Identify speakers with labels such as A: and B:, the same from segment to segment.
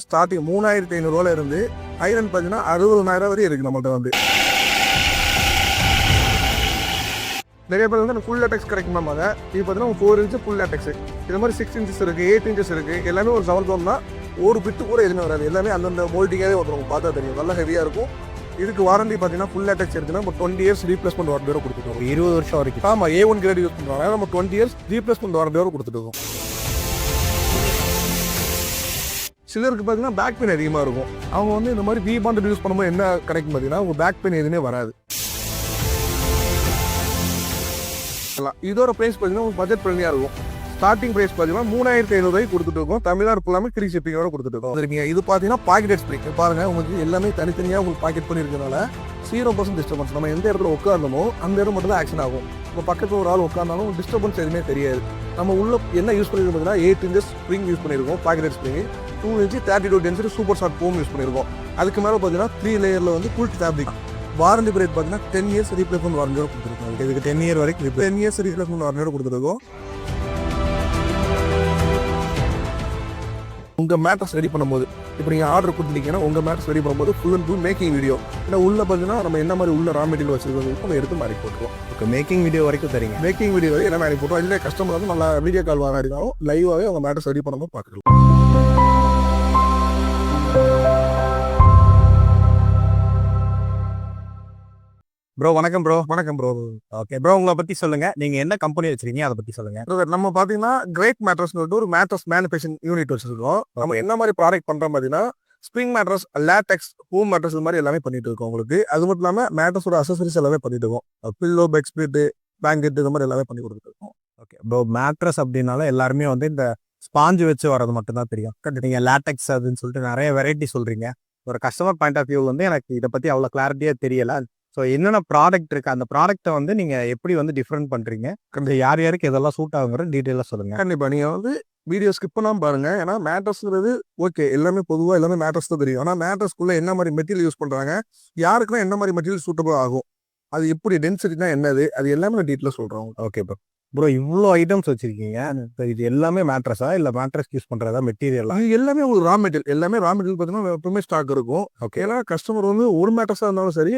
A: Starting மூணாயிரத்தி ஐநூறுரூவால இருந்து iron பார்த்தீங்கன்னா அறுபதாயிரம் வரையும் இருக்கு நம்மள்ட்ட வந்து. நிறைய பேர் வந்து ஃபுல் லேட்டெக்ஸ் கிடைக்குமாங்க இது பார்த்தீங்கன்னா ஃபோர் இன்ச்சு ஃபுல் லேட்டெக்ஸ் இது மாதிரி சிக்ஸ் இன்ச்சஸ் இருக்கு எயிட் இன்ச்சஸ் இருக்கு. எல்லாமே ஒரு செவன் தௌசண்ட் தான் ஒரு பிட்டு கூட எதுவுமே வராது. எல்லாமே அந்தந்த மோல்டிங்காகவே வந்துடும் பார்த்தா தெரியும். நல்லா ஹெவியாக இருக்கும். இதுக்கு வாரண்டி பார்த்தீங்கன்னா ஃபுல் லேட்டெக்ஸ் எடுத்துன்னா நம்ம டுவெண்ட்டி இயர்ஸ் ரீப்ளேஸ்மெண்ட் வாரண்டியோட கொடுத்துருக்கோம்
B: ஒரு இருபது வருஷம் வரைக்கும்.
A: ஆமாம் ஏ ஒன் கிரேட் யூஸ் பண்ணுறாங்க நம்ம டுவெண்ட்டி இயர்ஸ் ரீப்ளேஸ்மெண்ட் வாரண்டியோட கொடுத்துருக்கோம் சிலருக்கு பார்த்தீங்கன்னா பேக் பெயின் அதிகமாக இருக்கும். அவங்க வந்து இந்த மாதிரி வி பாண்ட் யூஸ் பண்ணும்போது என்ன கிடைக்கும் பார்த்தீங்கன்னா உங்கள் பேக் பெயின் எதுவுமே வராது. எல்லாம். இதோட ப்ரைஸ் பார்த்தீங்கன்னா உங்களுக்கு பட்ஜெட் ஃப்ரெண்ட்லியாக இருக்கும். ஸ்டார்டிங் ப்ரைஸ் பார்த்தீங்கன்னா மூணாயிரத்தி ஐநூறுபாய்க்கு கொடுத்துட்டு இருக்கோம். தமிழ்நாடு ஃபுல்லாமே ஃப்ரீ ஷிப்பிங்கோட கொடுத்துட்டு இருக்கோம். சரிங்க இது பார்த்தீங்கன்னா பாக்கெட் ஸ்ப்ரிங் பாருங்க உங்களுக்கு எல்லாமே தனித்தனியாக உங்களுக்கு பாக்கெட் பண்ணியிருக்கனால ஜீரோ பர்சன்ட் டிஸ்டர்பன்ஸ் நம்ம எந்த இடத்துல உட்காந்தோமோ அந்த இடம் மட்டும் தான் ஆக்ஷன் ஆகும். இப்போ பக்கத்தில் ஒரு ஆள் உட்காந்தாலும் டிஸ்டர்பன்ஸ் எதுவுமே தெரியாது. நம்ம உள்ள என்ன யூஸ் பண்ணியிருக்கோம் பார்த்தீங்கன்னா எயிட் இன்ச்சஸ் ஸ்ப்ரிங் யூஸ் பண்ணியிருக்கோம் pocket spring two inch thirty two density super short foam use பண்ணியிருக்கோம் அதுக்கு மேலே பார்த்தீங்கன்னா த்ரீ லேயரில் வந்து ஃபுல் ஃபேப்ரிக் வாரண்டி பீரியட் பார்த்தீங்கன்னா டென் இயர்ஸ் ரீப்ளேஸ்மெண்ட் வாரண்டியோட கொடுத்துருக்கோம்.
B: இதுக்கு டென் இயர் வரைக்கும்
A: டென் இயர்ஸ் ரீப்ளேஸ்மெண்ட் வாரண்டியோட கொடுத்துருக்கோம். உங்கள் மேட்ரஸ் ரெடி பண்ணும்போது இப்போ நீங்கள் ஆர்டர் கொடுத்துட்டீங்கன்னா உங்கள் மேட்ரஸ் ரெடி பண்ணும்போது full and full making video ஏன்னா உள்ள பார்த்தீங்கன்னா நம்ம என்ன மாதிரி உள்ள ரா மெட்டீரியல் வச்சிருக்கோம் நம்ம எடுத்து மாறி போட்டுருவோம்.
B: ஓகே மேக்கிங் வீடியோ வரைக்கும் தரீங்க.
A: மேக்கிங் வீடியோ என்ன மாறி போட்டுருவோம். இல்லை கஸ்டமர் வந்து நல்லா வீடியோ கால் வாங்க இருந்தாலும் லைவாகவே அவங்க மேட்ரஸ் ரெடி பண்ணும்போது பார்க்கலாம்
B: ப்ரோ வணக்கம் ப்ரோ
A: வணக்கம் ப்ரோ
B: ஓகே ப்ரோ உங்களை பத்தி சொல்லுங்க. நீங்க என்ன கம்பெனி வச்சிருக்கீங்க? அதை பத்தி சொல்லுங்க.
A: நம்ம பார்த்தீங்கன்னா கிரேட் மேட்ரஸ் சொல்லிட்டு ஒரு மேட்ரஸ் மேனுஃபேக்சரிங் யூனிட் வச்சிருக்கோம். நம்ம என்ன மாதிரி ப்ராடக்ட் பண்றோம் பார்த்தீங்கன்னா spring mattress latex home mattress இது மாதிரி எல்லாமே பண்ணிட்டு இருக்கோம் உங்களுக்கு. அது மட்டும் இல்லாமல் மேட்ரஸோட அசசரிஸ் எல்லாமே பண்ணிட்டு இருக்கோம். பில்லோ பெக்ஸ்பீட் பேங்கெட் இது மாதிரி எல்லாமே பண்ணி கொடுத்துட்டு இருக்கோம்.
B: ஓகே ப்ரோ மேட்ரஸ் அப்படின்னால எல்லாருமே வந்து இந்த ஸ்பாஞ்சு வச்சு வரது மட்டும் தான் தெரியும் நீங்க லேட்டெக்ஸ் அதுன்னு சொல்லிட்டு நிறைய வெரைட்டி சொல்றீங்க. ஒரு கஸ்டமர் பாயிண்ட் ஆஃப் வியூ வந்து எனக்கு இதை பத்தி அவ்வளோ கிளாரிட்டியா தெரியல. ஸோ என்னென்ன ப்ராடக்ட் இருக்கு? அந்த ப்ராடக்ட்டை வந்து நீங்க எப்படி வந்து டிஃப்ரெண்ட் பண்றீங்க? இந்த யார் யாருக்கு இதெல்லாம் சூட் ஆகுங்கிற டீட்டெயிலாக சொல்லுங்க.
A: கண்டிப்பா. நீங்க வந்து வீடியோ ஸ்கிப் பண்ணாம பாருங்க. ஏன்னா மேட்ரஸ்ங்கிறது ஓகே எல்லாமே பொதுவாக எல்லாமே மேட்ரஸ் தான் தெரியும். ஆனால் மேட்ரஸ்க்குள்ள என்ன மாதிரி மெட்டீரியல் யூஸ் பண்றாங்க? யாருக்குன்னா என்ன மாதிரி மெட்டீரியல் சூட்டபிள் ஆகும்? அது எப்படி டென்சிட்டினா என்னது? அது எல்லாமே நான் டீட்டெயிலாக சொல்றோம்
B: ஓகே ப்ரோ ப்ரோ இவ்வளோ ஐட்டம்ஸ் வச்சிருக்கீங்க. இது எல்லாமே மேட்ரஸா இல்ல மேட்ரஸ் யூஸ் பண்றதா மெட்டீரியலா
A: எல்லாமே உங்களுக்கு ரா மெட்டீரியல் எல்லாமே ரா மெட்டீரியல் பார்த்தீங்கன்னா எப்பவுமே ஸ்டாக் இருக்கும்.
B: ஓகே
A: ஏன்னா கஸ்டமர் வந்து ஒரு மேட்டர்ஸாக இருந்தாலும் சரி.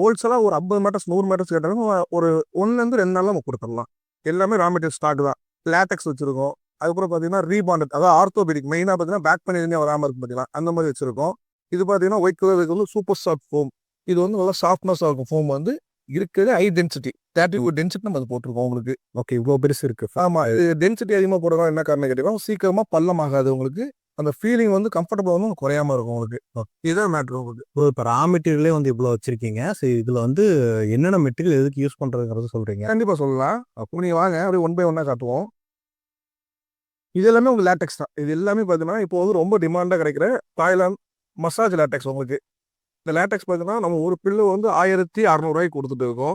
A: ஹோல்சேலாக ஒரு ஐம்பது மேட்டர்ஸ் நூறு மேட்டர்ஸ் கேட்டாலும் ஒரு ஒன்றுலேருந்து ரெண்டு நாளில் நம்ம கொடுத்துடலாம். எல்லாமே ரா மெட்டீரியல் ஸ்டாக் தான். லேட்டெக்ஸ் வச்சிருக்கோம். அதுக்கப்புறம் பார்த்தீங்கன்னா ரீபாண்டட் அதாவது ஆர்த்தோபெடிக் மெயினாக பார்த்தீங்கன்னா பேக் பண்ணி வராமல் இருக்கு பார்த்தீங்கன்னா அந்த மாதிரி வச்சிருக்கோம். இது பார்த்தீங்கன்னா ஒயிட் கலர் வந்து சூப்பர் சாஃப்ட் ஃபோம் இது வந்து நல்லா சாஃப்ட்னஸாக இருக்கும். ஃபோம் வந்து இருக்கிறது high density thirty two density நம்ம அது போட்டிருக்கோம் உங்களுக்கு.
B: ஓகே இவ்வளோ பெருசு இருக்கு.
A: ஆமாம் இது டென்சிட்டி அதிகமாக போடுறோம் என்ன காரணம் கேட்டீங்கன்னா சீக்கிரமாக பள்ளம் ஆகாது உங்களுக்கு. அந்த ஃபீலிங் வந்து கம்ஃபர்டபுள் வந்து குறையாம இருக்கும் உங்களுக்கு. இதுதான் மேட்ரு உங்களுக்கு.
B: இப்போ ரா மெட்டீரியலே வந்து இவ்வளோ வச்சிருக்கீங்க. ஸோ இதுல வந்து என்னென்ன மெட்டீரியல் எதுக்கு யூஸ் பண்றதுங்கிறது சொல்றீங்க.
A: கண்டிப்பா சொல்லலாம். அப்போ நீங்க வாங்க அப்படியே ஒன் பை ஒன்னா காட்டுவோம். இது எல்லாமே உங்களுக்கு லேட்டெக்ஸ் தான். இது எல்லாமே பார்த்தீங்கன்னா இப்போ வந்து ரொம்ப டிமாண்டாக கிடைக்கிற தாய்லாந்து மசாஜ் லேட்டெக்ஸ் உங்களுக்கு. இந்த லேட்டெக்ஸ் பார்த்தீங்கன்னா நம்ம ஒரு பில்லு வந்து ஆயிரத்தி அறநூறுவாய்க்கு கொடுத்துட்டு இருக்கோம்.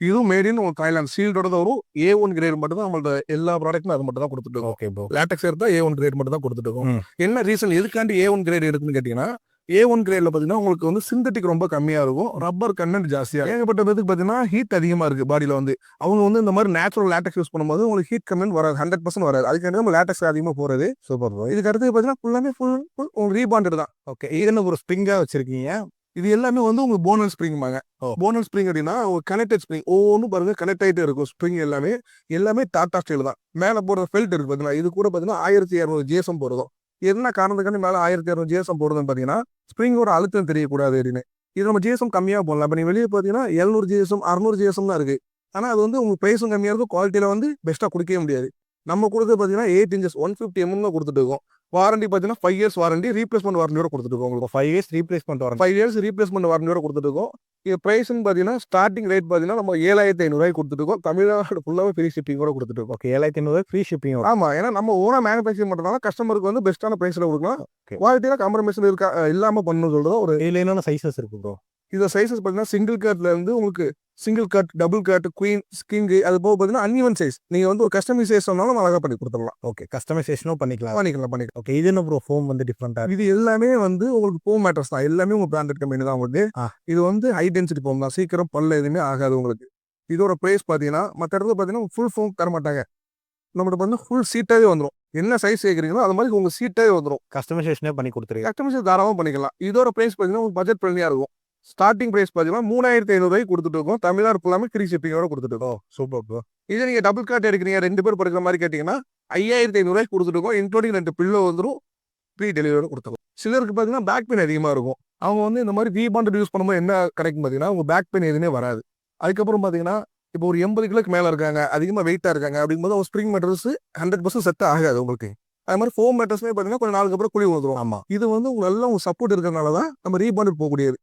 A: இதுவும் மேட் இன் உங்களுக்கு தாய்லாந்து சீல்டோட வரும் ஏ ஒன் கிரேட் மட்டும் தான் நம்மளோட எல்லா ப்ராடக்ட்டும் அது மட்டும் தான் கொடுத்துட்டு இருக்கோம். லேட்டெக்ஸ் எடுத்தா ஏ ஒன் கிரேட் மட்டும் தான் கொடுத்துட்டு இருக்கோம். என்ன ரீசன் எதுக்காண்டி ஏ ஒன் கிரேட் எடுக்குன்னு கேட்டீங்கன்னா ஏ ஒன் கிரேட்ல பார்த்தீங்கன்னா உங்களுக்கு வந்து சிந்தட்டிக் ரொம்ப கம்மியா இருக்கும். ரப்பர் கண்டென்ட் ஜாஸ்தியா ஏகப்பட்ட பேருக்கு பார்த்தீங்கன்னா ஹீட் அதிகமா இருக்கு பாடியில வந்து. அவங்க வந்து இந்த மாதிரி நேச்சுரல் லேட்டெக்ஸ் யூஸ் பண்ணும்போது உங்களுக்கு ஹீட் கமெண்ட் வராது. ஹண்ட்ரட் பர்சன்ட் வராது. அதுக்காண்டி நம்ம லேட்டெக்ஸ் அதிகமாக போறது.
B: சூப்பர் ப்ரோ
A: இதுக்கு அடுத்து பார்த்தீங்கன்னா ஃபுல்லாமே ஃபுல் ஃபுல் உங்களுக்கு ரீபாண்டட் தான்
B: ஓகே இது என்ன ஒரு ஸ்ப்ரிங்கா வச்சிருக்கீங்க?
A: இது எல்லாமே வந்து உங்களுக்கு போனல் ஸ்ப்ரிங்பாங்க. போனல் ஸ்ப்ரிங் அப்படின்னா ஒரு கனெக்டட் ஸ்ப்ரிங் ஒவ்வொன்றும் பாருங்க கனெக்ட் ஆகிட்டே இருக்கும். ஸ்ப்ரிங் எல்லாமே எல்லாமே டாடா ஸ்டைல் தான். மேலே போடுற ஃபெல்ட் இருக்கு பார்த்தீங்கன்னா இது கூட பார்த்தீங்கன்னா ஆயிரத்தி இரநூறு ஜிஎஸ்எம் போடுறதும். என்ன காரணத்துக்காண்டி மேலே ஆயிரத்தி இரநூறு ஜிஎஸ்எம் போடுறதுன்னு பார்த்தீங்கன்னா ஸ்ப்ரிங்கோட அழுத்தம் தெரியக்கூடாது அப்படின்னு. இது நம்ம ஜிஎஸ்எம் கம்மியாக போடலாம். இப்போ நீ வெளியே பார்த்தீங்கன்னா எழுநூறு ஜிஎஸ்எம் அறுநூறு ஜிஎஸ்எம் தான் இருக்கு. ஆனால் அது வந்து உங்களுக்கு ப்ரைஸும் கம்மியாக இருக்கும் குவாலிட்டியில் வந்து பெஸ்ட்டாக கொடுக்கவே முடியாது. நம்ம கொடுத்து பார்த்தீங்கன்னா eight inches one fifty MM தான் கொடுத்துட்டு இருக்கோம். வாரண்டி பார்த்தீங்கன்னா ஃபைவ் இயர்ஸ் வாரண்டி ரீப்ளேஸ்மெண்ட் வாரண்டியோட கொடுத்துட்டு இருக்கோம் உங்களுக்கு.
B: ஃபைவ் இயர்ஸ் ரீப்ளேஸ்மெண்ட் வரேன்
A: ஃபைவ் இயர்ஸ் ரீப்ளேஸ்மெண்ட் வாரண்டியோட கொடுத்துருக்கோம் இது ப்ரைஸ்னு பார்த்தீங்கன்னா ஸ்டார்டிங் ரேட் பார்த்தீங்கன்னா நம்ம ஏழாயிரத்தி ஐநூறுவாய்க்கு கொடுத்துருக்கோம் தமிழ்நாடு ஃபுல்லாகவே ஃப்ரீ ஷிப்பிங்கோட கொடுத்துருக்கோம்
B: ஓகே ஏழாயிரத்தி ஐநூறு ஃப்ரீ ஷிப்பிங்
A: ஆமா ஏன்னா நம்ம ஓனா மேனுஃபேக்சரிங் பண்ணுறதுனால கஸ்டமருக்கு வந்து பெஸ்ட்டான ப்ரைஸில் கொடுக்கலாம். குவாலிட்டியில் காம்ப்ரமைஸ் இருக்கா இல்லாமல் பண்ணணும்னு சொல்றது ஒரு
B: இதுல என்னென்ன சைஸஸ் இருக்கு ப்ரோ
A: இந்த சைஸஸ் பார்த்தீங்கன்னா சிங்கிள் கட்ல இருந்து உங்களுக்கு single cut double cut queen ஸ்கிங்கு அது போக பார்த்தீங்கன்னா அன்இவன் சைஸ் நீங்கள் வந்து ஒரு கஸ்டமைசேஷன் சொன்னாலும் அழகாக பண்ணி கொடுத்துடலாம்.
B: ஓகே கஸ்டமைசேஷனும் பண்ணிக்கலாம்.
A: பண்ணிக்கலாம் பண்ணிக்கலாம்.
B: ஓகே இது என்ன ப்ரோ ஃபோம் வந்து டிஃப்ரெண்டா
A: இது எல்லாமே வந்து உங்களுக்கு ஃபோம் மேட்டர்ஸ் தான். எல்லாமே உங்க பிராண்டட் கம்பெனி தான் உங்களுக்கு. இது வந்து ஹை டென்சிட்டி ஃபோம் தான். சீக்கிரம் பல்ல எதுவுமே ஆகாது உங்களுக்கு. இதோட ப்ரைஸ் பார்த்தீங்கன்னா மற்ற இடத்துல பார்த்தீங்கன்னா ஃபுல் ஃபோம் தர மாட்டாங்க. நம்மகிட்ட வந்து ஃபுல் சீட்டாகவே வந்துடும் என்ன சைஸ் கேட்குறீங்களோ அது மாதிரி உங்கள் சீட்டாகவே வந்துடும்
B: கஸ்டமைசேஷனே பண்ணி கொடுத்துருக்கீங்க
A: கஸ்டமைஸ் தாராளமாக பண்ணிக்கலாம். இதோட ப்ரைஸ் பார்த்தீங்கன்னா உங்களுக்கு பட்ஜெட் ஃப்ரெண்ட்லியாக இருக்கும். ஸ்டார்டிங் ப்ரைஸ் பார்த்தீங்கன்னா மூணாயிரத்தி ஐநூறுரூவாய்க்கு கொடுத்துட்டு இருக்கோம். தமிழ்நாடு ஃபுல்லாமே ஃப்ரீ ஷிப்பிங்கோட கொடுத்துட்டு இருக்கோம்.
B: சூப்பர் ப்ரோ
A: இதே நீங்கள் டபுள் கார்ட் எடுக்கிறீங்க ரெண்டு பேர் படுக்கிற மாதிரி கேட்டிங்கன்னா ஐயாயிரத்தி ஐநூறுரூவாய்க்கு கொடுத்துட்டு இருக்கோம் இன்க்ளூடிங் ரெண்டு பில்லோ வந்துடும் ஃப்ரீ டெலிவரியோட கொடுத்துருக்கோம். சிலருக்கு பார்த்தீங்கன்னா பேக் பெயின் அதிகமாக இருக்கும். அவங்க வந்து இந்த மாதிரி ரீபாண்டட் யூஸ் பண்ணும்போது என்ன கிடைக்கும் பார்த்தீங்கன்னா உங்கள் பேக் பெயின் எதுவுமே வராது. அதுக்கப்புறம் பார்த்தீங்கன்னா இப்போ ஒரு எண்பது கிலோக்கு மேலே இருக்காங்க அதிகமாக வெயிட்டாக இருக்காங்க அப்படிங்கும்போது அவங்க spring mattress hundred percent set ஆகாது உங்களுக்கு அது மாதிரி ஃபோம் மெட்டர்ஸ்மே பார்த்தீங்கன்னா கொஞ்சம் நாளுக்கு அப்புறம் குழி வந்துடும்
B: ஆமா.
A: இது வந்து உங்களுக்கு நல்ல உங்க சப்போர்ட் இருக்கிறனால தான் நம்ம ரீபாண்டட் போகக்கூடியது.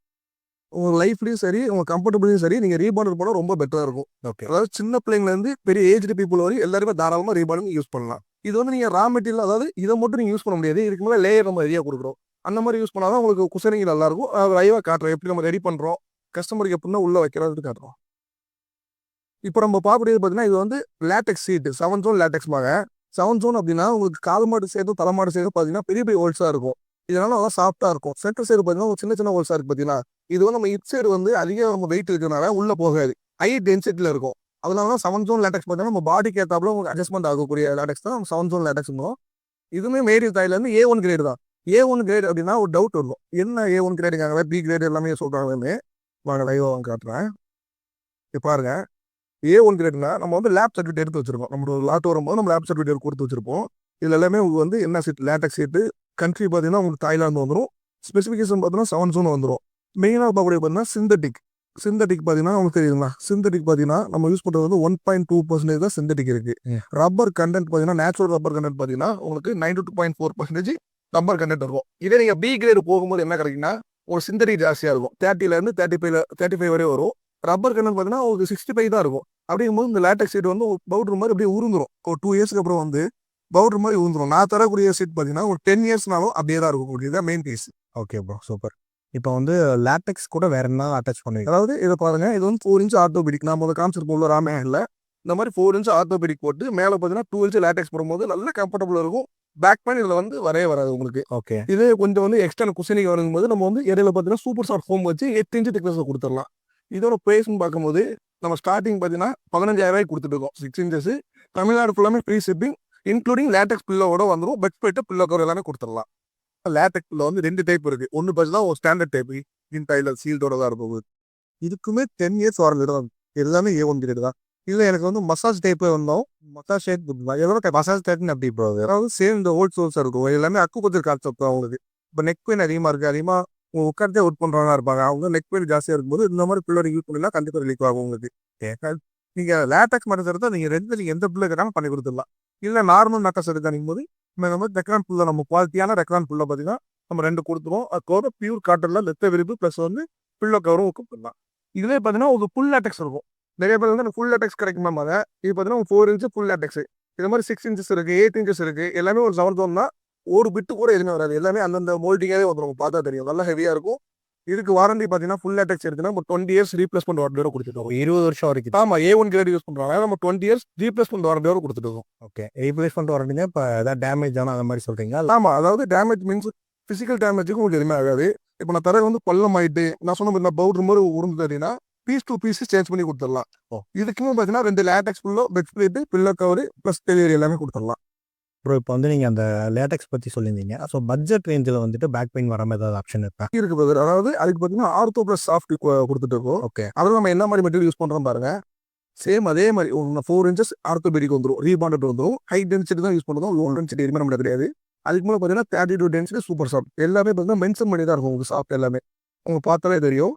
A: உங்க லைஃப்லயும் சரி உங்க கம்ஃபர்டபுளையும் சரி நீங்க ரீபாண்டட் போனால் ரொம்ப பெட்டரா இருக்கும்.
B: ஓகே
A: அதாவது சின்ன பிள்ளைங்கல இருந்து பெரிய ஏஜ்டு பீப்புள் வரை எல்லாருமே தாராளமா ரீபாண்ட் யூஸ் பண்ணலாம். இது வந்து நீங்க ரா மெட்டீரியல் அதாவது இதை மட்டும் நீங்க யூஸ் பண்ண முடியாது. இதுக்கு மேலே லேயர் நம்ம ரெடியாக கொடுக்குறோம். அந்த மாதிரி யூஸ் பண்ணாதான் உங்களுக்கு குசனிங்க நல்லா இருக்கும். லைவாக காட்டுறோம். எப்படி நம்ம ரெடி பண்றோம்? கஸ்டமருக்கு எப்படின்னா உள்ள வைக்கிறது காட்டுறோம். இப்போ நம்ம பார்க்கக்கூடியது பார்த்தீங்கன்னா இது வந்து லேட்டெக்ஸ் சீட் செவன் ஜோன் லேட்டெக்ஸ்பாங்க செவன் ஜோன் அப்படின்னா உங்களுக்கு கால் மாடு சேர்த்து தலை மாடு சேர்த்து பார்த்தீங்கன்னா பெரிய பெரிய ஹோல்ஸாக இருக்கும். இதனால நல்லா சாஃப்டாக இருக்கும். சென்டர் சைடு பார்த்தீங்கன்னா ஒரு சின்ன சின்ன ஹோல்ஸாக இருக்கு பார்த்தீங்கன்னா இது வந்து நம்ம இட் சைடு வந்து அதிக நம்ம வெயிட் இருக்கிறனால உள்ள போகாது. ஹை டென்சிட்டியில் இருக்கும். அதனால தான் செவன் ஜோன் லேட்டக்ஸ் பார்த்தீங்கன்னா நம்ம பாடிக்கு ஏற்றாப்புல உங்களுக்கு அட்ஜஸ்ட்மெண்ட் ஆகக்கூடிய லேட்டக்ஸ் தான் நம்ம செவன் ஜோன் லேட்டக்ஸ் இதுவுமே மேரி தாயிலேருந்து ஏ ஒன் கிரேடு தான். ஏ ஒன் கிரேட் அப்படின்னா ஒரு டவுட் வரும். என்ன ஏ ஒன் கிரேடுங்காங்க பி கிரேடு எல்லாமே சொல்கிறாங்கன்னு வாங்க லைவாக வாங்க காட்டுறேன். இப்போ பாருங்க. ஏ ஒன் கிரேட்னா நம்ம வந்து லேப் சர்டிஃபிகேட் எடுத்து வச்சிருக்கோம். நம்ம லாட் வரும்போது நம்ம லேப் சர்டிஃபிகேட் கொடுத்து வச்சிருப்போம். இதில் எல்லாமே உங்களுக்கு வந்து என்ன சீட் லேட்டக் சீட்டு கண்ட்ரி பார்த்தீங்கன்னா உங்களுக்கு தாய்லாந்து வந்துடும் ஸ்பெசிஃபிகேஷன் பார்த்தீங்கன்னா செவன் ஜோன் வந்துடும் மெயினாக பார்க்கக்கூடிய பார்த்தீங்கன்னா சிந்தட்டிக் சிந்தட்டிக் பார்த்தீங்கன்னா உங்களுக்கு தெரியுங்களா சிந்தட்டிக் பார்த்தீங்கன்னா நம்ம யூஸ் பண்ணுறது வந்து ஒன் பாயிண்ட் டூ பர்சன்டேஜ் தான் சிந்தட்டிக் இருக்கு. ரப்பர் கண்டென்ட் பார்த்தீங்கன்னா நேச்சுரல் ரப்பர் கண்டென்ட் பார்த்தீங்கன்னா உங்களுக்கு ninety two point four percentage rubber content இருக்கும். இதே நீங்கள் பி கிரேடு போகும்போது என்ன கிடைக்குன்னா ஒரு சிந்தட்டிக் ஜாஸ்தியாக இருக்கும். தேர்ட்டிலேருந்து தேர்ட்டி ஃபைவ்ல தேர்ட்டி ஃபைவ் வரை வரும். ரப்பர் கண்டென்ட் பார்த்தீங்கன்னா உங்களுக்கு சிக்ஸ்டி ஃபைவ் தான் இருக்கும். அப்படிங்கும்போது இந்த லேட்டக் சீட் வந்து பவுடர் மாதிரி அப்படியே உருந்துரும். ஒரு டூ இயர்ஸ்க்கு அப்புறம் வந்து பவுடர் மாதிரி உருந்துரும் நான் தரக்கூடிய சீட் பார்த்தீங்கன்னா ஒரு டென் இயர்ஸ்னாலும் அப்படியே தான் இதுதான் main piece
B: okay bro super இப்போ வந்து லேட்டெக்ஸ் கூட வேற என்ன அட்டாச் பண்ணுவீங்க?
A: அதாவது இதை பாருங்க. இது வந்து ஃபோர் இன்ச் ஆர்த்தோபெடிக் நான் முதல் காமிச்சிருப்போம் உள்ள ராமே இல்லை. இந்த மாதிரி ஃபோர் இன்ச் ஆர்த்தோபெடிக் போட்டு மேலே பார்த்தீங்கன்னா டூ இன்ச் லேட்டெக்ஸ் போடும்போது நல்ல கம்ஃபர்டபுளாக இருக்கும். பேக் பேன் இதில் வந்து வரவே வராது உங்களுக்கு.
B: ஓகே
A: இதே கொஞ்சம் வந்து எக்ஸ்டர்னல் குசினிக்கு வரும்போது நம்ம வந்து இடையில பார்த்தீங்கன்னா சூப்பர் சாஃப்ட் ஃபோம் வச்சு எட்டு இன்ச் திக்னஸ் கொடுத்துடலாம். இதோட ப்ரைஸ்னு பார்க்கும்போது நம்ம ஸ்டார்டிங் பார்த்தீங்கன்னா பதினஞ்சாயிரம் ரூபாய்க்கு கொடுத்துட்டு இருக்கோம். சிக்ஸ் இன்ச்சஸ் தமிழ்நாடு ஃபுல்லாமே ஃப்ரீ ஷிப்பிங் இன்க்ளூடிங் லேட்டக்ஸ் பில்லோட வந்துடும் பெட் போயிட்டு பில்லோ கவர் எல்லாமே கொடுத்துடலாம். லேட்டெக்ஸ் பில்லோ வந்து ரெண்டு டைப் இருக்கு. ஒன்று பார்த்தீங்கன்னா ஒரு ஸ்டாண்டர்ட் டைப் இன் டைலர் சீல்டோட தான் இருக்கும். இதுக்குமே டென் இயர்ஸ் வாரண்டி தான். எல்லாமே ஏ ஒன் கிரேட் தான். இல்லை எனக்கு வந்து மசாஜ் டைப் வந்தோம் மசாஜ் டைப் எவ்வளோ
B: மசாஜ் டைப்னு அப்படி ப்ரோ
A: அதாவது சேம் இந்த ஓல்ட் சோர்ஸ் இருக்கும். எல்லாமே அக்குபஞ்சர் கான்செப்ட் தான் அவங்களுக்கு. இப்போ நெக் பெயின் அதிகமாக இருக்குது அதிகமாக உங்க ஒர்க் பண்ணுறவங்க இருப்பாங்க. அவங்க நெக் பெயின் ஜாஸ்தியாக இருக்கும்போது இந்த மாதிரி பிள்ளை யூஸ் பண்ணலாம் கண்டிப்பாக ரிலீஃப் ஆகும் உங்களுக்கு. நீங்கள் லேட்டக்ஸ் மட்டும் எடுத்தால் நீங்கள் ரெண்டு நீங்கள் எந்த பிள்ளை கேட்டாலும் பண்ணி கொடுத்துடலாம். இல்லை நார்மல் நக்கஸ் எடுத்தாலும் போது இந்த மாதிரி ரெக்ரான் புல்ல நம்ம குவாலிட்டியான டெக்ரான் புல்ல பார்த்தீங்கன்னா நம்ம ரெண்டு கொடுத்துருவோம். அதுக்கோட பியூர் காட்டனில் லெத்த விரிப்பு ப்ளஸ் வந்து பில்லோ கவரும் கொடுத்துடலாம் இதுவே பார்த்தீங்கன்னா ஒரு ஃபுல் லேட்டக்ஸ் இருக்கும். நிறைய பேர் வந்து ஃபுல் லேட்டக்ஸ் கிடைக்குமா அதை இது பார்த்தீங்கன்னா ஃபோர் இன்ச்சு ஃபுல் லேட்டக்ஸ் இது மாதிரி சிக்ஸ் இன்ச்சஸ் இருக்கு எயிட் இன்ச்சஸ் இருக்கு. எல்லாமே ஒரு செவன் தோன்னா தான். ஒரு பிட்டு கூட எதுவுமே வராது. எல்லாமே அந்தந்த மோல்டிங்காவே வந்துடும் பார்த்தா தெரியும். நல்லா ஹெவியாக இருக்கும். இதுக்கு வாரண்டி பார்த்தீங்கன்னா ஃபுல் லேட்டக்ஸ் எடுத்துன்னா நம்ம டுவெண்ட்டி இயர்ஸ் ரீப்ளேஸ்மெண்ட் வாரண்டியோட கொடுத்துட்டோம்
B: இருபது வருஷம் வரைக்கும்.
A: ஆமா ஏ ஒன் கிரேட் யூஸ் பண்றாங்க நம்ம டுவெண்ட்டி இயர்ஸ் ரீப்ளேஸ்மெண்ட் வாரண்டியோட கொடுத்துட்டோம்
B: ஓகே ரீப்ளேஸ்மெண்ட் வரணுங்க இப்போ ஏதாவது டேமேஜ் ஆனால் அந்த மாதிரி சொல்றீங்க
A: ஆமா அதாவது டேமேஜ் மீன்ஸ் பிசிக்கல் டேமேஜுக்கு உங்களுக்கு எதுவுமே ஆகாது. இப்போ நான் தர வந்து பள்ளம் ஆயிட்டு நான் சொன்ன மாதிரி பவுடர் மாதிரி உருந்து அப்படின்னா பீஸ் டு பீஸ் சேஞ்ச் பண்ணி கொடுத்துடலாம். இதுக்குமே பார்த்தீங்கன்னா ரெண்டு latex pillow bed split pillow cover plus delivery எல்லாமே கொடுத்துடலாம்.
B: ப்ரோ இப்போ வந்து நீங்கள் அந்த லேட்டெக்ஸ் பற்றி சொல்லியிருந்தீங்க. ஸோ பட்ஜெட் ரேஞ்சில் வந்துட்டு பேக் பெயின் வராமல் ஏதாவது ஆப்ஷன் இருக்கா?
A: இருக்கு brother. அதாவது அதுக்கு பார்த்தீங்கன்னா ஆர்த்தோ ப்ளஸ் சாஃப்ட் கொடுத்துட்டு இருக்கோம்.
B: ஓகே
A: அதில் நம்ம என்ன மாதிரி மெட்டீரியல் யூஸ் பண்ணுறோம் பாருங்க. சேம் அதே மாதிரி ஃபோர் இன்ச்சஸ் ஆர்த்தோபெடிக் வந்துடும் ரீபாண்டட் வந்துடும் ஹை டென்சிட்டி தான் யூஸ் பண்ணுறோம் லோ டென்சிட்டி எதுவுமே நம்மளுக்கு கிடையாது. அதுக்கு மேலே பார்த்தீங்கன்னா thirty two density super soft எல்லாமே பார்த்தீங்கன்னா மென்ஷன் பண்ணி தான் இருக்கும் உங்களுக்கு சாஃப்ட் எல்லாமே. உங்களுக்கு பார்த்தாலே தெரியும்.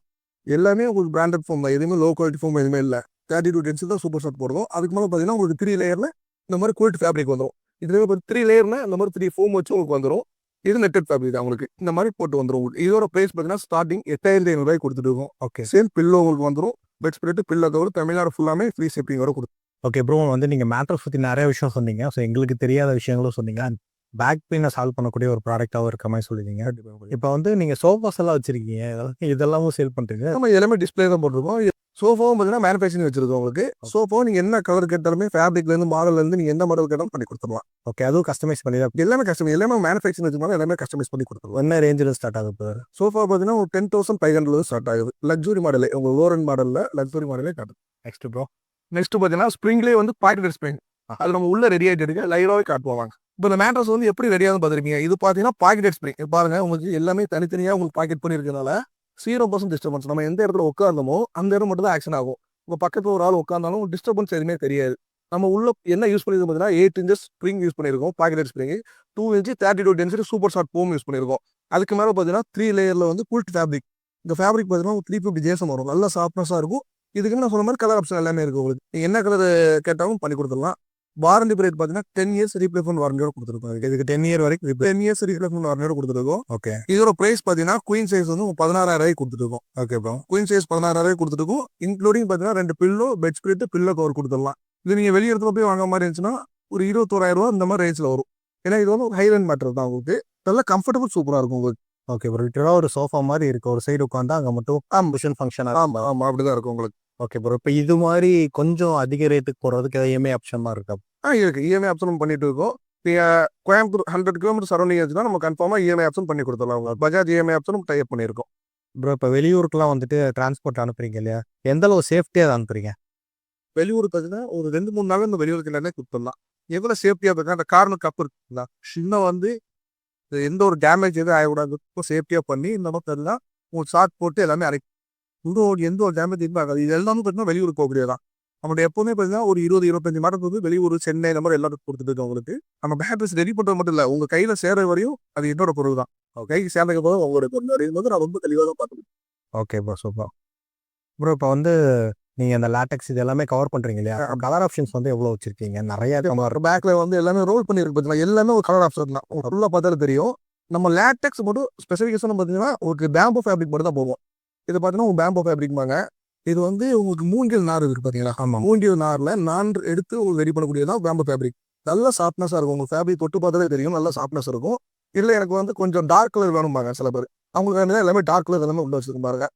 A: எல்லாமே உங்களுக்கு பிராண்டட் ஃபோம் தான். எதுவுமே லோ குவாலிட்டி ஃபோம் எதுவுமே இல்லை. தேர்ட்டி டூ டென்சிட்டி தான் சூப்பர் சாஃப்ட் போடுறோம் அதுக்கு மேலே பார்த்தீங்கன்னா உங்களுக்கு த்ரீ லேயரில் இந்த மாதிரி குவாலிட்டி ஃபேப்ரிக் வந்துடும் இதுலேயே இப்போ த்ரீ லேயர்னா இந்த மாதிரி த்ரீ ஃபோம் வச்சு உங்களுக்கு வந்துடும் இது நெட்டட் ஃபேப்ரிக் தான் உங்களுக்கு. இந்த மாதிரி போட்டு வந்துடும் இதோட ப்ரைஸ் பார்த்தீங்கன்னா ஸ்டார்டிங் எட்டாயிரத்தி ஐநூறுபாய்க்கு கொடுத்துட்டு இருக்கோம்.
B: ஓகே
A: சேம் பில்லோ உங்களுக்கு வந்துடும் bed spread pillow cover Tamil Nadu ஃபுல்லாமே ஃப்ரீ ஷிப்பிங் வர கொடுத்து
B: ஓகே ப்ரோ வந்து நீங்கள் மேட்ரஸ் பற்றி நிறைய விஷயம் சொன்னீங்க. ஸோ எங்களுக்கு தெரியாத விஷயங்களும் சொன்னீங்க. பேக் பெயினை சால்வ் பண்ணக்கூடிய ஒரு ப்ராடக்டாகவும் இருக்க மாதிரி சொல்லியிருந்தீங்க இப்போ வந்து நீங்கள் சோஃபாஸ் எல்லாம் வச்சிருக்கீங்க. இதெல்லாம் இதெல்லாமும் சேல் பண்ணுறீங்க
A: நம்ம எல்லாமே டிஸ்பிளே தான் போட்டிருக்கோம். சோஃபாவும் பார்த்தீங்கன்னா மேனுஃபேக்சரிங் வச்சிருக்கோம் உங்களுக்கு. சோஃபாவும் நீங்கள் என்ன கலர் கேட்டாலுமே ஃபேப்ரிக்லேருந்து மாடல்லேருந்து நீங்கள் எந்த மாடல் கேட்டாலும் பண்ணி கொடுத்துருலாம்
B: ஓகே அதுவும் கஸ்டமைஸ் பண்ணி தான்.
A: எல்லாமே கஸ்டமைஸ் எல்லாமே மேனுஃபேக்சரிங் வச்சுருந்தாலும் எல்லாமே கஸ்டமைஸ் பண்ணி கொடுத்துருவோம்
B: என்ன ரேஞ்சில் ஸ்டார்ட் ஆகுது இப்போ?
A: சோஃபா பார்த்தீங்கன்னா ஒரு ten thousand five hundred start ஆகுது. லக்ஸுரி மாடலே உங்கள் லோரன் மாடலில் லக்ஸுரி மாடலே காட்டுது.
B: நெக்ஸ்ட் ப்ரோ
A: நெக்ஸ்ட் பார்த்தீங்கன்னா ஸ்ப்ரிங்லேயே வந்து பாக்கெட் ஸ்ப்ரிங் அது நம்ம உள்ள ரெடி ஆகிட்டு இருக்கு லைவாவே காட்டுவாங்க இப்போ இந்த மேட்ரஸ் வந்து எப்படி ரெடியாக பார்த்துருப்பீங்க. இது பார்த்தீங்கன்னா பாக்கெட் ஸ்ப்ரிங் பாருங்க உங்களுக்கு எல்லாமே தனித்தனியாக உங்களுக்கு பாக்கெட் பண்ணியிருக்கனால ஜீரோ பர்சன்ட் டிஸ்டர்பன்ஸ் நம்ம எந்த இடத்துல உட்கார்ந்தோமோ அந்த இடம் மட்டும் தான் ஆக்ஷன் ஆகும். இப்போ பக்கத்தில் ஒரு ஆள் உட்காந்தாலும் டிஸ்டர்பன்ஸ் எதுவுமே தெரியாது. நம்ம உள்ள என்ன யூஸ் பண்ணியிருக்கோம் பார்த்தீங்கன்னா எயிட் இன்ச்சஸ் ஸ்ப்ரிங் யூஸ் பண்ணியிருக்கோம் pocket spring two inch thirty two density super short foam use பண்ணியிருக்கோம். அதுக்கு மேலே பார்த்தீங்கன்னா த்ரீ லேயரில் வந்து புல்ட் ஃபேப்ரிக் இந்த ஃபேப்ரிக் பார்த்தீங்கன்னா த்ரீ ஃபிஃப்டி ஜேசம் வரும். நல்லா சாஃப்ட்னஸாக இருக்கும். இதுக்கு நான் சொன்ன மாதிரி கலர் ஆப்ஷன் எல்லாமே இருக்கு உங்களுக்கு. நீங்கள் என்ன கலர் கேட்டாலும் பண்ணி கொடுத்துடலாம். வாரண்டி பீரியட் பார்த்தீங்கன்னா டென் இயர்ஸ் ரீப்ளேஸ்மெண்ட் வாரண்டியோட கொடுத்துருக்கோம்.
B: இதுக்கு டென் இயர் வரைக்கும்
A: டென் இயர்ஸ் ரீப்ளேஸ்மெண்ட் வாரண்டியோட கொடுத்துருக்கோம்.
B: ஓகே
A: இதோட பிரைஸ் பார்த்தீங்கன்னா குயின் சைஸ் வந்து பதினாறாயிரம் ரூபாய்க்கு கொடுத்துருக்கோம்.
B: ஓகே ப்ரோ
A: குயின் சைஸ் பதினாறாயிரம் கொடுத்துருக்கோம். இன்க்ளூடிங் பார்த்தீங்கன்னா ரெண்டு pillow bed spread pillow cover கொடுத்துடலாம். இது நீங்கள் வெளிய இடத்துல போய் வாங்க மாதிரி இருந்துச்சுன்னா ஒரு இருபத்தோராயிரம் ரூபா இந்த மாதிரி ரேஞ்சில் வரும். ஏன்னா இது வந்து ஹைலண்ட் மேட்டர் தான் உங்களுக்கு. நல்ல கம்ஃபர்டபுள் சூப்பராக இருக்கும் உங்களுக்கு.
B: ஓகே ப்ரோ லிட்டராக ஒரு சோஃபா மாதிரி இருக்கு. ஒரு சைடு உட்காந்தா அங்கே மட்டும் ஆம்பிஷன் ஃபங்க்ஷன்
A: ஆமாம் ஆமாம் அப்படிதான் இருக்கும் உங்களுக்கு.
B: ஓகே ப்ரோ இப்போ இது மாதிரி கொஞ்சம் அதிக ரேட்டுக்கு போகிறதுக்கு இஎம்ஐ ஆப்ஷன் மாதிரி இருக்கா?
A: ஆ இருக்கு. இஎம்ஐ ஆப்ஷன் பண்ணிட்டு இருக்கோம். நீங்கள் கோயம்புத்தூர் ஹண்ட்ரட் கிலோமீட்டர் சரௌண்டிங் இருந்துச்சுன்னா நம்ம கன்ஃபார்மாக இஎம்ஐ ஆப்ஷன் பண்ணி கொடுத்துடலாம். பஜாஜ் இஎம்ஐ ஆப்ஷனும் டைப் பண்ணியிருக்கோம்.
B: ப்ரோ இப்போ வெளியூருக்குலாம் வந்துட்டு டிரான்ஸ்போர்ட் அனுப்புறீங்க இல்லையா? எந்த அளவு சேஃப்டியாக அதை அனுப்புறீங்க?
A: வெளியூர் பார்த்தீங்கன்னா ஒரு ரெண்டு மூணு நாள் இந்த வெளியூருக்கு எல்லாமே கொடுத்துடலாம். எவ்வளோ சேஃப்டியாக இருக்கா அந்த கார்னர் கப் இருக்குங்களா சின்ன வந்து எந்த ஒரு டேமேஜ் எதுவும் ஆகக்கூடாது. சேஃப்டியாக பண்ணி இந்த மாதிரி எல்லாம் உங்களுக்கு ஷார்ட் போட்டு எல்லாமே அரை இன்னும் ஒரு எந்த ஒரு டேமேஜ் ஆகாது. இது எல்லாமே பார்த்தீங்கன்னா வெளியூருக்கு போகக்கூடியதான் நம்மளுடைய எப்பவுமே பார்த்தீங்கன்னா ஒரு இருபது இருபத்தஞ்சு மாடல் வந்து வெளியூர் சென்னை இந்த மாதிரி எல்லாத்துக்கும் கொடுத்துட்டு இருக்கோம் உங்களுக்கு. நம்ம பேட்டரிஸ் ரெடி பண்ணுறது மட்டும் இல்லை உங்கள் கையில் சேர வரையும் அது என்னோட பொருள் தான். உங்க கைக்கு சேர்ந்ததுக்கு போது உங்களுடைய பொருள். அப்படிங்கும்போது நான் ரொம்ப தெளிவாக தான் பார்த்துக்கேன்
B: ஓகே ப்ரோ சூப்பர் ப்ரோ இப்போ வந்து நீங்கள் இந்த லேட்டக்ஸ் இது எல்லாமே கவர் பண்ணுறீங்க இல்லையா? கலர் ஆப்ஷன்ஸ் வந்து எவ்வளோ வச்சிருக்கீங்க? நிறைய
A: பேக்ல வந்து எல்லாமே ரோல் பண்ணிருக்கு பார்த்தீங்கன்னா எல்லாமே ஒரு கலர் ஆப்ஷன் தான். ஃபுல்லாக பார்த்தாலே தெரியும். நம்ம லேட்டெக்ஸ் மட்டும் ஸ்பெசிஃபிகேஷன் பார்த்தீங்கன்னா உங்களுக்கு பேம்போ ஃபேப்ரிக் மட்டும் தான் போகும். இது பார்த்தீங்கன்னா உங்க பேம்போ ஃபேப்ரிக்பாங்க இது வந்து உங்களுக்கு மூங்கில் நார் இருக்கு பார்த்தீங்களா
B: ஆமாம்
A: மூங்கில் நார்ல நான் எடுத்து ரெடி பண்ணக்கூடியதான் பேம்போ ஃபேப்ரிக் நல்ல சாஃப்ட்னஸாக இருக்கும். உங்களுக்கு ஃபேப்ரிக் தொட்டு பார்த்தாலே தெரியும். நல்ல சாஃப்ட்னஸ் இருக்கும். இல்லை எனக்கு வந்து கொஞ்சம் டார்க் கலர் வேணும்பாங்க சில பேர். அவங்களுக்கு வேணும்னா எல்லாமே டார்க் கலர் எல்லாமே உள்ள வச்சிருக்கும் பாருங்க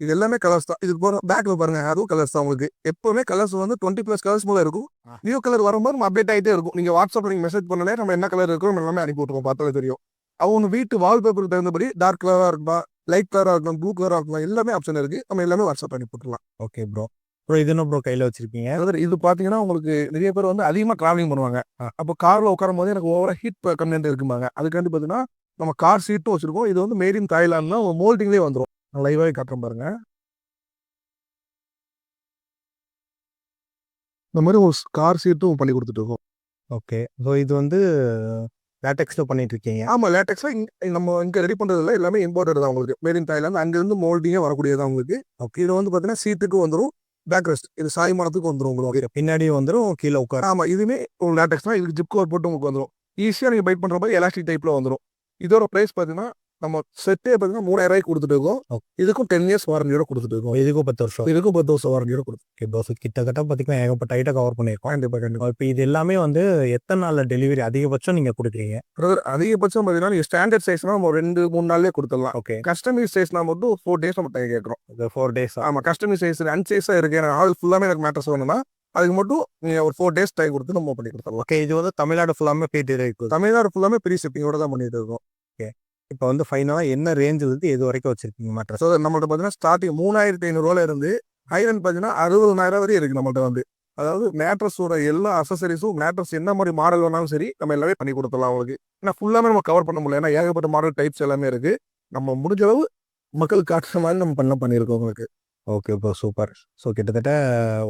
A: இது எல்லாமே கலர்ஸ் தான். இது போற பேக்ல பாருங்க அதுவும் கலர்ஸ் தான் உங்களுக்கு. எப்பவுமே கலர்ஸ் வந்து டுவெண்ட்டி ப்ளஸ் கலர்ஸ் போல இருக்கும். நியூ கலர் வரும்போது நம்ம அப்டேட் ஆகிட்டே இருக்கும். நீங்க வாட்ஸ்அப்ல நீங்க மெசேஜ் பண்ணலே நம்ம என்ன கலர் இருக்கோ நம்ம எல்லாமே அனுப்பி விட்டுருவோம் பார்த்தாலே தெரியும். அவங்க வீட்டு வால்பேப்பருக்கு தகுந்தபடி டார்க் கலரா இருக்குமா லைட் கலரா இருக்கணும் ப்ளூ கலரா இருக்கணும் எல்லாமே ஆப்ஷன் இருக்கு. நம்ம எல்லாமே வாட்ஸ்அப் அனுப்பி விட்டுலாம்
B: ஓகே ப்ரோ ப்ரோ இது என்ன ப்ரோ கையில் வச்சிருக்கீங்க?
A: அதாவது இது பாத்தீங்கன்னா உங்களுக்கு நிறைய பேர் வந்து அதிகமா டிராவலிங் பண்ணுவாங்க. அப்போ கார்ல உட்காரும் போது எனக்கு ஓவரா ஹீட் கம்மியாக இருக்குமாங்க அதுக்காண்டி பாத்தீங்கன்னா நம்ம கார் சீட்டும் வச்சிருக்கோம். இது வந்து மேட் இன் தாய்லாந்துல மோல்டிங்லேயே வந்துடும் லைவாகவே காட்டுறேன் பாருங்க. இந்த மாதிரி ஒரு கார் சீட்டும் பண்ணி கொடுத்துட்டு இருக்கோம்.
B: ஓகே ஸோ இது வந்து லேட்டெக்ஸில் பண்ணிட்டு இருக்கீங்க.
A: ஆமா லேட்டெக்ஸா நம்ம இங்க ரெடி பண்றதுல எல்லாமே இம்போர்ட்டட் தான் உங்களுக்கு. மேட் இன் தாய்லாந்து அங்க இருந்து மோல்டிங்கே வரக்கூடியதான் உங்களுக்கு.
B: ஓகே
A: இது வந்து பாத்தீங்கன்னா சீட்டுக்கு வந்துடும் பேக் ரெஸ்ட் இது சாய்மானத்துக்கு வந்துடும் உங்களுக்கு.
B: பின்னாடி வந்துடும் கீழே உட்கார
A: ஆமா இதுவுமே ஒரு லேட்டெக்ஸ் தான். இதுக்கு ஜிப் கவர் போட்டு உங்களுக்கு வந்துடும் ஈஸியா நீங்க பைட் பண்ற மாதிரி எலாஸ்டிக் டைப்ல வந்துடும் இதோட பிரைஸ் பாத்தீங்கன்னா நம்ம செட்டே பாத்தீங்கன்னா மூணாயிரம் கொடுத்துட்டு இருக்கோம். இதுக்கும் டென் இயர்ஸ் வாரண்டியோட கொடுத்துட்டு இருக்கோம்.
B: இதுக்கும் பத்து வருஷம்.
A: இதுக்கும் பத்து வருஷம் வாரண்டியோட கொடுத்து.
B: ஓகே ப்ரோ ஸோ கிட்டத்தட்ட பார்த்தீங்கன்னா ஏகப்பட்ட ஐட்டம் கவர் பண்ணியிருக்கோம்.
A: கண்டிப்பா கண்டிப்பா.
B: இப்போ இது எல்லாமே வந்து எத்தனை நாளில் டெலிவரி அதிகபட்சம் நீங்கள் கொடுக்குறீங்க?
A: அதிகபட்சம் பாத்தீங்கன்னா நீங்க ஸ்டாண்டர்ட் சைஸ்னா நம்ம ரெண்டு மூணு நாள்லயே கொடுத்துடலாம்.
B: ஓகே.
A: கஸ்டமைஸ் சைஸ்னா மட்டும் ஃபோர் டேஸ் நம்ம டைம் கேட்கறோம்.
B: ஃபோர் டேஸ்
A: ஆமா கஸ்டமைஸ் சைஸ் அன்சைஸா இருக்கு. எனக்கு ஆள் ஃபுல்லாமே எனக்கு மேட்டர்ஸ் வேணும்னா அதுக்கு மட்டும் நீங்க ஒரு ஃபோர் டேஸ் டைம் கொடுத்து நம்ம பண்ணி கொடுத்துடலாம்.
B: ஓகே இது வந்து தமிழ்நாடு ஃபுல்லாமே போயிட்டு இருக்குது
A: தமிழ்நாடு ஃபுல்லாமே ஃப்ரீ ஷிப்பிங்கோட தான் பண்ணிட்டு இருக்கோம்.
B: இப்போ வந்து ஃபைனலாக என்ன ரேஞ்சில் இருந்து எது வரைக்கும் வச்சிருக்கீங்க மேட்ரஸ்
A: ஸோ நம்மள்ட்ட பார்த்தீங்கன்னா ஸ்டார்டிங் மூணாயிரத்தி ஐநூறுரூவால இருந்து ஹைரன் பார்த்தீங்கன்னா அறுபதாயிரம் வரையும் இருக்கு நம்மள்ட்ட வந்து. அதாவது மேட்ரஸோட எல்லா அசசரிஸும் மேட்ரஸ் என்ன மாதிரி மாடல் வேணாலும் சரி நம்ம எல்லாமே பண்ணி கொடுத்துடலாம் அவங்களுக்கு. ஏன்னா ஃபுல்லாமே நம்ம கவர் பண்ண முடியல. ஏன்னா ஏகப்பட்ட மாடல் டைப்ஸ் எல்லாமே இருக்கு. நம்ம முடிஞ்ச அளவு மக்களுக்கு காட்டுற மாதிரி நம்ம பண்ண பண்ணியிருக்கோம் உங்களுக்கு.
B: ஓகே இப்போ சூப்பர் ஸோ கிட்டத்தட்ட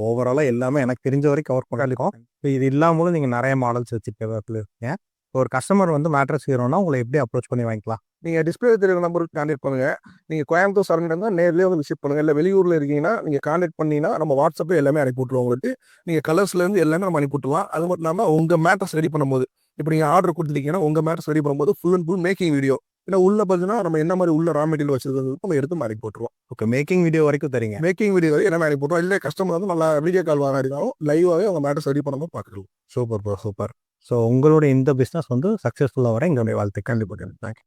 B: ஓவராலாக எல்லாமே எனக்கு தெரிஞ்ச வரைக்கும் கவர் பண்ணிருக்கோம் இப்போ இது இல்லாமலும் நீங்கள் நிறைய மாடல்ஸ் வச்சுருக்கீங்க. ஒரு கஸ்டமர் வந்து மேட்ரஸ் ஹீரோனா உங்களை எப்படி அப்ரோச் பண்ணி வாங்கிக்கலாம்?
A: நீங்க டிஸ்பிளே தெரியுற நம்பருக்கு கான்டாக்ட் பண்ணுங்க. நீங்க கோயம்புத்தூர் சரௌண்டிங் இருந்தால் நேர்லயே வந்து விசிட் பண்ணுங்க. இல்லை வெளியூர்ல இருக்கீங்கன்னா நீங்க கான்டாக்ட் பண்ணீங்கன்னா நம்ம வாட்ஸ்அப்ல எல்லாமே அனுப்பி விட்டுருவோம் உங்களுக்கு. நீங்க கலர்ஸ்ல இருந்து எல்லாமே நம்ம அனுப்பி விட்டுருவோம். அது மட்டும் இல்லாமல் உங்க மேட்ரஸ் ரெடி பண்ணும்போது இப்போ நீங்க ஆர்டர் கொடுத்துட்டீங்கன்னா உங்க மேட்ரஸ் ரெடி பண்ணும்போது full and full making video ஏன்னா உள்ள பார்த்தீங்கன்னா நம்ம என்ன மாதிரி உள்ள ரா மெட்டீரியல் வச்சிருக்கிறது நம்ம எடுத்து அனுப்பி போட்டுருவோம்
B: ஓகே மேக்கிங் வீடியோ வரைக்கும் தரீங்க.
A: மேக்கிங் வீடியோ எல்லாமே அனுப்பி போட்டுருவோம் இல்லை கஸ்டமர் வந்து நல்லா வீடியோ கால் வாங்கினாலும் லைவாகவே அவங்க மேட்ரஸ் ரெடி பண்ணும்போது பார்த்துக்கலாம்
B: சூப்பர் ப்ரோ சூப்பர் ஸோ உங்களுடைய இந்த பிஸ்னஸ் வந்து சக்ஸஸ்ஃபுல்லாக வர எங்களுடைய வாழ்த்துக்கள்.
A: கண்டிப்பாக தேங்க்யூ